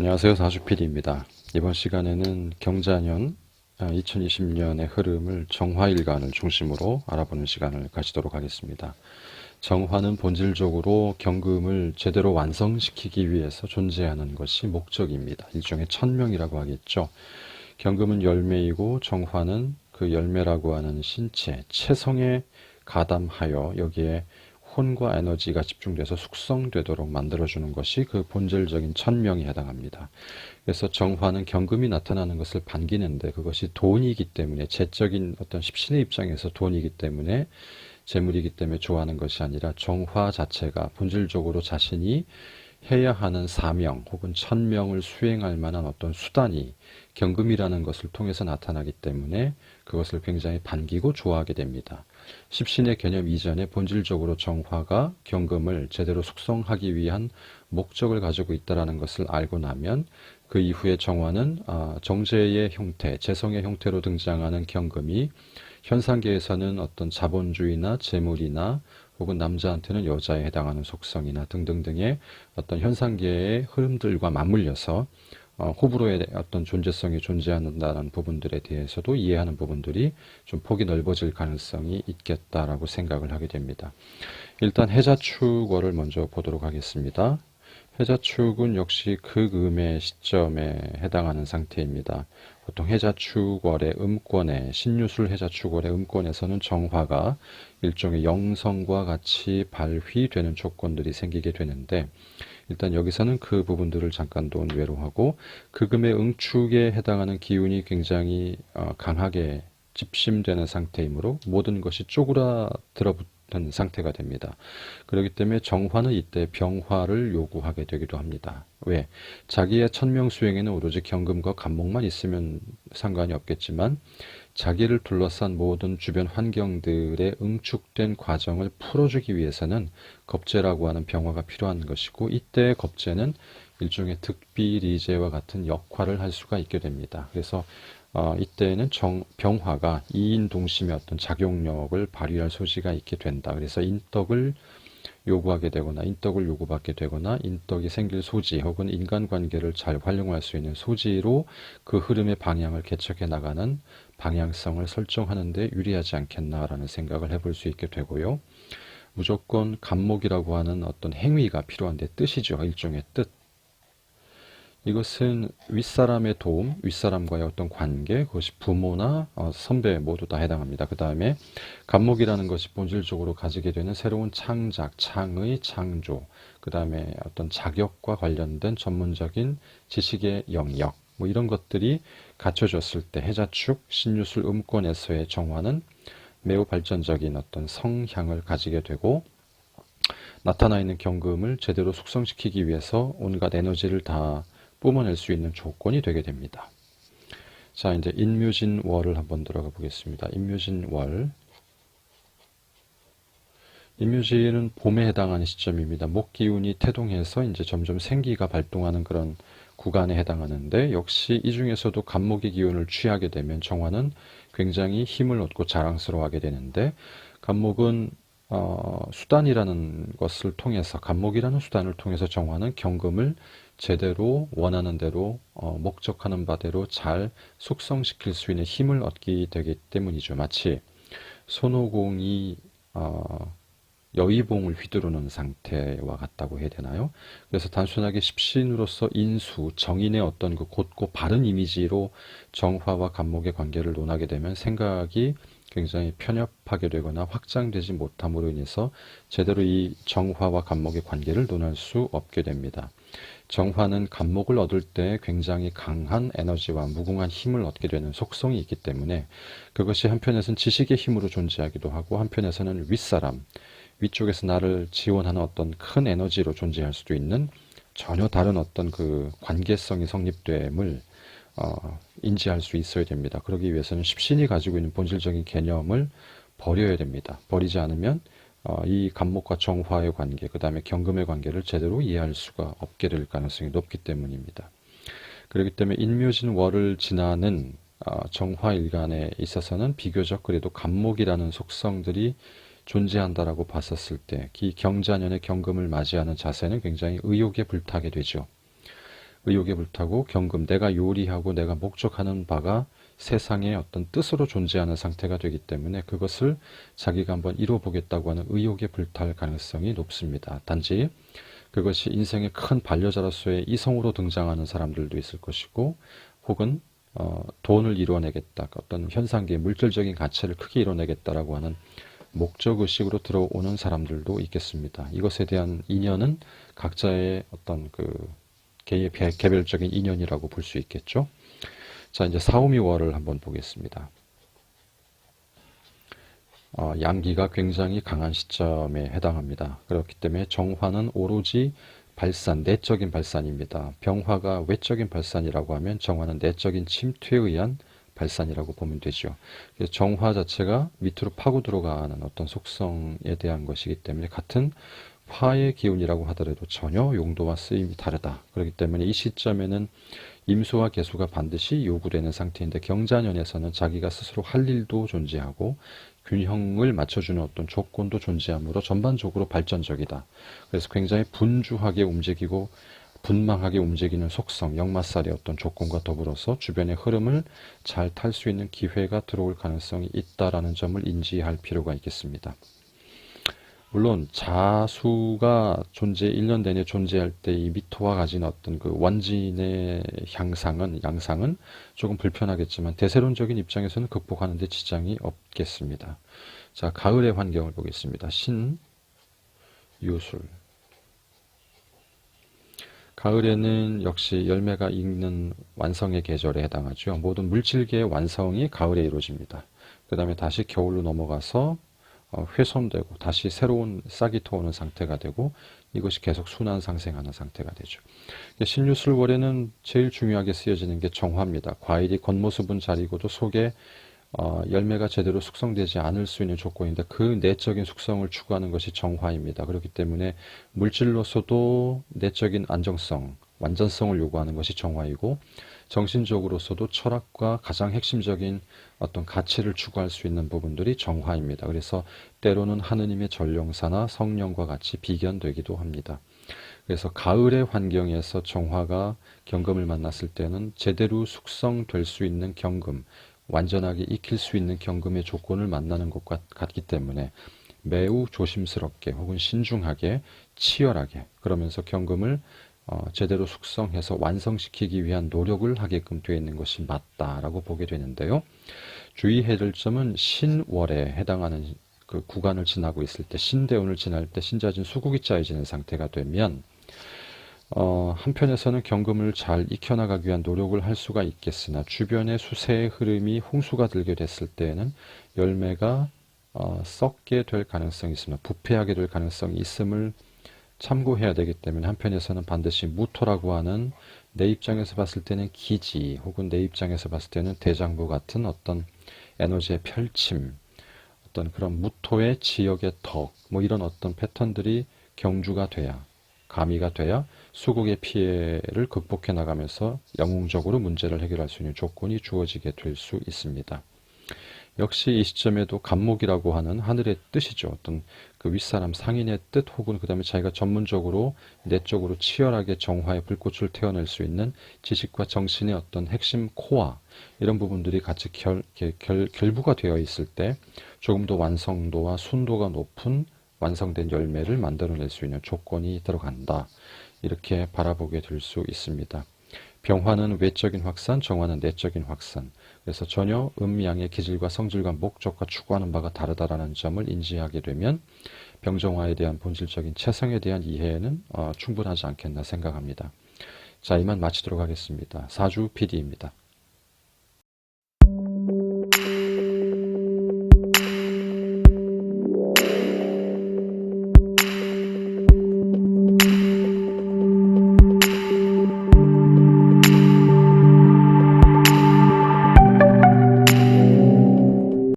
안녕하세요. 사주PD입니다. 이번 시간에는 경자년 2020년의 흐름을 정화일간을 중심으로 알아보는 시간을 가지도록 하겠습니다. 정화는 본질적으로 경금을 제대로 완성시키기 위해서 존재하는 것이 목적입니다. 일종의 천명이라고 하겠죠. 경금은 열매이고 정화는 그 열매라고 하는 신체, 체성에 가담하여 여기에 혼과 에너지가 집중돼서 숙성되도록 만들어주는 것이 그 본질적인 천명에 해당합니다. 그래서 정화는 경금이 나타나는 것을 반기는데 그것이 돈이기 때문에 재적인 어떤 십신의 입장에서 돈이기 때문에 재물이기 때문에 좋아하는 것이 아니라 정화 자체가 본질적으로 자신이 해야 하는 사명 혹은 천명을 수행할 만한 어떤 수단이 경금이라는 것을 통해서 나타나기 때문에 그것을 굉장히 반기고 좋아하게 됩니다. 십신의 개념 이전에 본질적으로 정화가 경금을 제대로 숙성하기 위한 목적을 가지고 있다는 것을 알고 나면 그 이후에 정화는 아, 정제의 형태, 재성의 형태로 등장하는 경금이 현상계에서는 어떤 자본주의나 재물이나 혹은 남자한테는 여자에 해당하는 속성이나 등등등의 어떤 현상계의 흐름들과 맞물려서 어, 호불호의 어떤 존재성이 존재한다는 부분들에 대해서도 이해하는 부분들이 좀 폭이 넓어질 가능성이 있겠다라고 생각을 하게 됩니다. 일단 해자축월을 먼저 보도록 하겠습니다. 해자축은 역시 극음의 시점에 해당하는 상태입니다. 보통 해자축월의 음권에 신유술 해자축월의 음권에서는 정화가 일종의 영성과 같이 발휘되는 조건들이 생기게 되는데 일단 여기서는 그 부분들을 잠깐 논외로 하고 극음의 응축에 해당하는 기운이 굉장히 어, 강하게 집심되는 상태이므로 모든 것이 쪼그라들어붙는 상태가 됩니다. 그렇기 때문에 정화는 이때 병화를 요구하게 되기도 합니다. 왜? 자기의 천명 수행에는 오로지 경금과 간목만 있으면 상관이 없겠지만 자기를 둘러싼 모든 주변 환경들의 응축된 과정을 풀어주기 위해서는 겁재라고 하는 병화가 필요한 것이고 이때 겁재는 일종의 득비리제와 같은 역할을 할 수가 있게 됩니다. 그래서 어, 이때는 정, 병화가 이인 동심의 어떤 작용력을 발휘할 소지가 있게 된다. 그래서 인덕을 요구하게 되거나 인덕을 요구받게 되거나 인덕이 생길 소지 혹은 인간관계를 잘 활용할 수 있는 소지로 그 흐름의 방향을 개척해 나가는 방향성을 설정하는 데 유리하지 않겠나라는 생각을 해볼 수 있게 되고요. 무조건 감목이라고 하는 어떤 행위가 필요한데 뜻이죠. 일종의 뜻. 이것은 윗사람의 도움, 윗사람과의 어떤 관계, 그것이 부모나 어, 선배 모두 다 해당합니다. 그 다음에 감목이라는 것이 본질적으로 가지게 되는 새로운 창작, 창의 창조, 그 다음에 어떤 자격과 관련된 전문적인 지식의 영역, 뭐 이런 것들이 갖춰졌을 때 해자축, 신유술 음권에서의 정화는 매우 발전적인 어떤 성향을 가지게 되고 나타나 있는 경금을 제대로 숙성시키기 위해서 온갖 에너지를 다 뿜어낼 수 있는 조건이 되게 됩니다. 자, 이제 인묘진월을 한번 들어가 보겠습니다. 인묘진월. 인묘진은 봄에 해당하는 시점입니다. 목 기운이 태동해서 이제 점점 생기가 발동하는 그런 구간에 해당하는데 역시 이 중에서도 간목의 기운을 취하게 되면 정화는 굉장히 힘을 얻고 자랑스러워하게 되는데 간목은 어, 수단이라는 것을 통해서 간목이라는 수단을 통해서 정화는 경금을 제대로 원하는 대로 어, 목적하는 바대로 잘 숙성시킬 수 있는 힘을 얻게 되기 때문이죠. 마치 손오공이 어, 여의봉을 휘두르는 상태와 같다고 해야 되나요? 그래서 단순하게 십신으로서 인수, 정인의 어떤 그 곧고 바른 이미지로 정화와 간목의 관계를 논하게 되면 생각이 굉장히 편협하게 되거나 확장되지 못함으로 인해서 제대로 이 정화와 간목의 관계를 논할 수 없게 됩니다. 정화는 간목을 얻을 때 굉장히 강한 에너지와 무궁한 힘을 얻게 되는 속성이 있기 때문에 그것이 한편에서는 지식의 힘으로 존재하기도 하고 한편에서는 윗사람, 위쪽에서 나를 지원하는 어떤 큰 에너지로 존재할 수도 있는 전혀 다른 어떤 그 관계성이 성립됨을 어, 인지할 수 있어야 됩니다. 그러기 위해서는 십신이 가지고 있는 본질적인 개념을 버려야 됩니다. 버리지 않으면 어, 이 간목과 정화의 관계, 그 다음에 경금의 관계를 제대로 이해할 수가 없게 될 가능성이 높기 때문입니다. 그렇기 때문에 인묘진 월을 지나는 어, 정화일간에 있어서는 비교적 그래도 간목이라는 속성들이 존재한다라고 봤었을 때, 이 경자년의 경금을 맞이하는 자세는 굉장히 의욕에 불타게 되죠. 의욕에 불타고 경금, 내가 요리하고 내가 목적하는 바가 세상의 어떤 뜻으로 존재하는 상태가 되기 때문에 그것을 자기가 한번 이뤄보겠다고 하는 의욕에 불탈 가능성이 높습니다. 단지 그것이 인생의 큰 반려자로서의 이성으로 등장하는 사람들도 있을 것이고 혹은 어, 돈을 이루어내겠다. 어떤 현상계의 물질적인 가치를 크게 이뤄내겠다라고 하는 목적 의식으로 들어오는 사람들도 있겠습니다. 이것에 대한 인연은 각자의 어떤 그 개- 개별적인 인연이라고 볼 수 있겠죠. 자, 이제 사오미월을 한번 보겠습니다. 어, 양기가 굉장히 강한 시점에 해당합니다. 그렇기 때문에 정화는 오로지 발산, 내적인 발산입니다. 병화가 외적인 발산이라고 하면 정화는 내적인 침투에 의한 발산이라고 보면 되죠. 정화 자체가 밑으로 파고 들어가는 어떤 속성에 대한 것이기 때문에 같은 화의 기운이라고 하더라도 전혀 용도와 쓰임이 다르다. 그렇기 때문에 이 시점에는 임수와 개수가 반드시 요구되는 상태인데 경자년에서는 자기가 스스로 할 일도 존재하고 균형을 맞춰주는 어떤 조건도 존재하므로 전반적으로 발전적이다. 그래서 굉장히 분주하게 움직이고 분망하게 움직이는 속성, 역마살의 어떤 조건과 더불어서 주변의 흐름을 잘 탈 수 있는 기회가 들어올 가능성이 있다라는 점을 인지할 필요가 있겠습니다. 물론 자수가 존재 1년 내내 존재할 때 이 미토가 가진 어떤 그 원진의 향상은 양상은 조금 불편하겠지만 대세론적인 입장에서는 극복하는 데 지장이 없겠습니다. 자, 가을의 환경을 보겠습니다. 신, 유술. 가을에는 역시 열매가 익는 완성의 계절에 해당하죠. 모든 물질계의 완성이 가을에 이루어집니다. 그 다음에 다시 겨울로 넘어가서 어, 훼손되고 다시 새로운 싹이 터오는 상태가 되고 이것이 계속 순환 상생하는 상태가 되죠. 신유술월에는 제일 중요하게 쓰여지는 게 정화입니다. 과일이 겉모습은 잘 익어도 속에 어, 열매가 제대로 숙성되지 않을 수 있는 조건인데 그 내적인 숙성을 추구하는 것이 정화입니다. 그렇기 때문에 물질로서도 내적인 안정성, 완전성을 요구하는 것이 정화이고 정신적으로서도 철학과 가장 핵심적인 어떤 가치를 추구할 수 있는 부분들이 정화입니다. 그래서 때로는 하느님의 전령사나 성령과 같이 비견되기도 합니다. 그래서 가을의 환경에서 정화가 경금을 만났을 때는 제대로 숙성될 수 있는 경금, 완전하게 익힐 수 있는 경금의 조건을 만나는 것 같- 같기 때문에 매우 조심스럽게 혹은 신중하게 치열하게 그러면서 경금을 어, 제대로 숙성해서 완성시키기 위한 노력을 하게끔 되어 있는 것이 맞다라고 보게 되는데요. 주의해야 될 점은 신월에 해당하는 그 구간을 지나고 있을 때 신대운을 지날 때 신자진 수국이 짜여지는 상태가 되면 어, 한편에서는 경금을 잘 익혀나가기 위한 노력을 할 수가 있겠으나 주변의 수세의 흐름이 홍수가 들게 됐을 때에는 열매가 어, 썩게 될 가능성이 있습니다. 부패하게 될 가능성이 있음을 참고해야 되기 때문에 한편에서는 반드시 무토라고 하는 내 입장에서 봤을 때는 기지 혹은 내 입장에서 봤을 때는 대장부 같은 어떤 에너지의 펼침 어떤 그런 무토의 지역의 덕 뭐 이런 어떤 패턴들이 경주가 돼야 가미가 돼야 수국의 피해를 극복해 나가면서 영웅적으로 문제를 해결할 수 있는 조건이 주어지게 될 수 있습니다. 역시 이 시점에도 간목이라고 하는 하늘의 뜻이죠. 어떤 그 윗사람 상인의 뜻 혹은 그 다음에 자기가 전문적으로 내적으로 치열하게 정화의 불꽃을 태어낼 수 있는 지식과 정신의 어떤 핵심 코어 이런 부분들이 같이 결, 결, 결부가 되어 있을 때 조금 더 완성도와 순도가 높은 완성된 열매를 만들어낼 수 있는 조건이 들어간다. 이렇게 바라보게 될 수 있습니다. 병화는 외적인 확산, 정화는 내적인 확산. 그래서 전혀 음양의 기질과 성질과 목적과 추구하는 바가 다르다라는 점을 인지하게 되면 병정화에 대한 본질적인 체성에 대한 이해는 어, 충분하지 않겠나 생각합니다. 자, 이만 마치도록 하겠습니다. 사주 PD입니다.